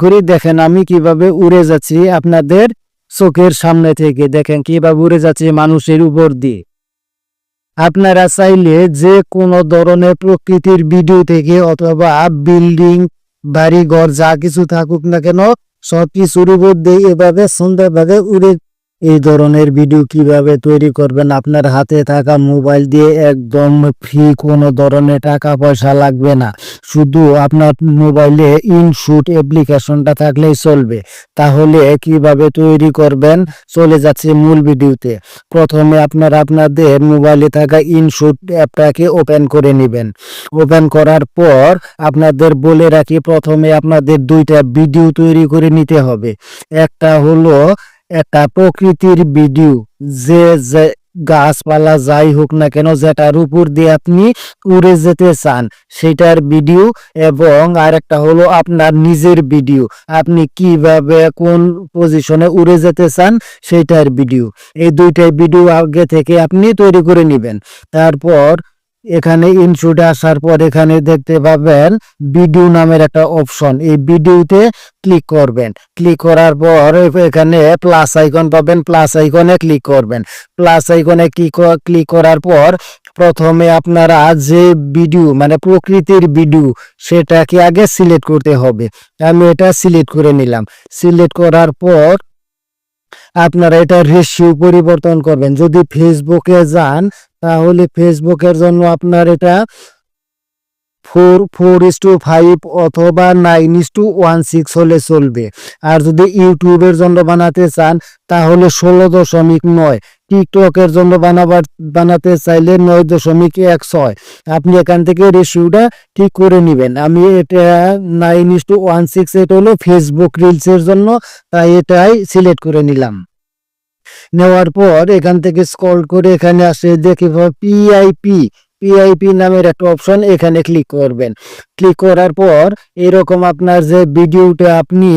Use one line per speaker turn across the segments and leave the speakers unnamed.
করে দেখেন আমি কীভাবে উড়ে যাচ্ছি আপনাদের চোখের সামনে থেকে। দেখেন কীভাবে উড়ে যাচ্ছি মানুষের উপর দিয়ে। আপনারা চাইলে যে কোনো ধরনের প্রকৃতির ভিডিও থেকে অথবা বিল্ডিং বাড়ি ঘর যা কিছু থাকুক না কেন সব কিছুর উপর দিয়ে এভাবে সুন্দরভাবে উড়ে এই ধরনের ভিডিও কীভাবে তৈরি করবেন? আপনার হাতে থাকা মোবাইল দিয়ে একদম ফ্রি কোনো ধরনের টাকা পয়সা লাগবে না। শুধু আপনার মোবাইলে ইনশুট অ্যাপ্লিকেশনটা থাকলেই চলবে। তাহলে কীভাবে তৈরি করবেন? চলে যাচ্ছে মূল ভিডিওতে প্রথমে আপনার আপনাদের মোবাইলে থাকা ইনশুট অ্যাপটাকে ওপেন করে নেবেন। ওপেন করার পর আপনাদের বলে রাখি, প্রথমে আপনাদের দুইটা ভিডিও তৈরি করে নিতে হবে। একটা হলো একটা প্রকৃতির ভিডিও। যে যে গাছপালা যাই হোক না কেন, যেটার উপর দিয়ে আপনি উড়ে যেতে চান, সেটার ভিডিও এবং আরেকটা হলো আপনার নিজের ভিডিও। আপনি কীভাবে কোন পজিশনে উড়ে যেতে চান, সেটার ভিডিও। এই দুইটাই ভিডিও আগে থেকে আপনি তৈরি করে নেবেন। তারপর এখানে ইনশুটে আসার পর এখানে দেখতে পাবেন ভিডিও নামের একটা অপশন এই ভিডিওতে ক্লিক করবেন। ক্লিক করার পর এখানে প্লাস আইকন পাবেন। প্লাস আইকনে ক্লিক করবেন। প্লাস আইকনে ক্লিক করার পর প্রথমে আপনারা যে ভিডিও মানে প্রকৃতির ভিডিও সেটাকে আগে সিলেক্ট করতে হবে। আমি এটা সিলেক্ট করে নিলাম। সিলেক্ট করার পর আপনারা এটা রেশিও পরিবর্তন করবেন। যদি ফেসবুকে যান, তাহলে ফেসবুকের জন্য আপনার এটা four four is two five অথবা nine is two one six হলে চলবে। আর যদি ইউটিউবের জন্য বানাতে চান, তাহলে ষোলো দশমিক নয়। টিকটকের জন্য বানাবার বানাতে চাইলে নয় দশমিক এক ছয়। আপনি এখান থেকে রেশিওটা ঠিক করে নেবেন। আমি এটা nine is two one six এটা হলো ফেসবুক রিলসের জন্য, তাই এটাই সিলেক্ট করে নিলাম। নেওয়ার পর এখান থেকে স্কল করে এখানে আসে, দেখি পিআইপি পিআইপি নামের একটা অপশন এখানে ক্লিক করবেন। ক্লিক করার পর এরকম আপনার যে ভিডিওটা আপনি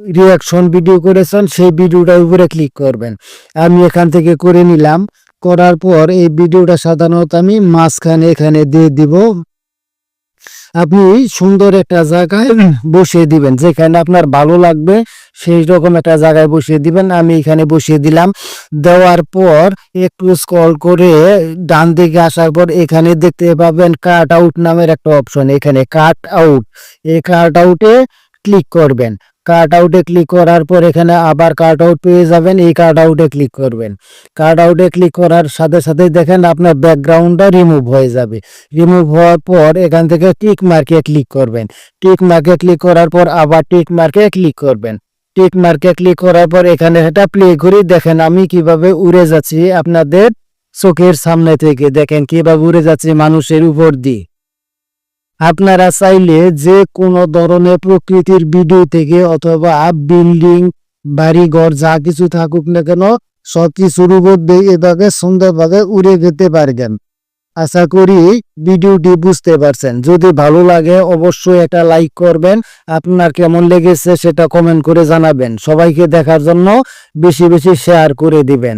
রিয়াকশন ভিডিও করেছেন, সেই ভিডিওটার উপরে ক্লিক করবেন। আমি এখান থেকে করে নিলাম। করার পর এই ভিডিওটা সাধারণত আমি মাঝখানে এখানে দিয়ে দিব। আপনি সুন্দর একটা জায়গায় বসিয়ে দিবেন। যেখানে আপনার ভালো লাগবে, সেই রকম একটা জায়গায় বসিয়ে দিবেন। আমি এখানে বসিয়ে দিলাম। দেওয়ার পর একটু স্ক্রল করে ডান দিকে আসার পর এখানে দেখতে পাবেন কাট আউট নামের একটা অপশন এখানে কাট আউট এই কাট আউটে ক্লিক করবেন। কাট আউটে ক্লিক করার পর এখানে আবার কাট আউট পেয়ে যাবেন, এই কাট আউটে ক্লিক করবেন। কাট আউটে ক্লিক করার সাথে সাথে দেখেন আপনার ব্যাকগ্রাউন্ডটা রিমুভ হয়ে যাবে। রিমুভ হওয়ার পর এখান থেকে টিক মার্কে ক্লিক করবেন। টিক মার্কে ক্লিক করার পর আবার টিক মার্কে ক্লিক করবেন। টিক মার্কে ক্লিক করার পর এখানে এটা প্লে করে, দেখেন আমি কীভাবে উড়ে যাচ্ছি আপনাদের চোখের সামনে থেকে। দেখেন কীভাবে উড়ে যাচ্ছে মানুষের উপর দিয়ে। আপনারা চাইলে যে কোনো ধরনের প্রকৃতির ভিডিও থেকে অথবা বিল্ডিং বাড়ি ঘর যা কিছু থাকুক না কেন, সব কিছুর উপর দিয়ে এভাবে সুন্দরভাবে উড়ে যেতে পারবেন। আশা করি ভিডিওটি বুঝতে পারছেন। যদি ভালো লাগে অবশ্যই এটা লাইক করবেন। আপনার কেমন লেগেছে সেটা কমেন্ট করে জানাবেন। সবাইকে দেখার জন্য বেশি বেশি শেয়ার করে দিবেন।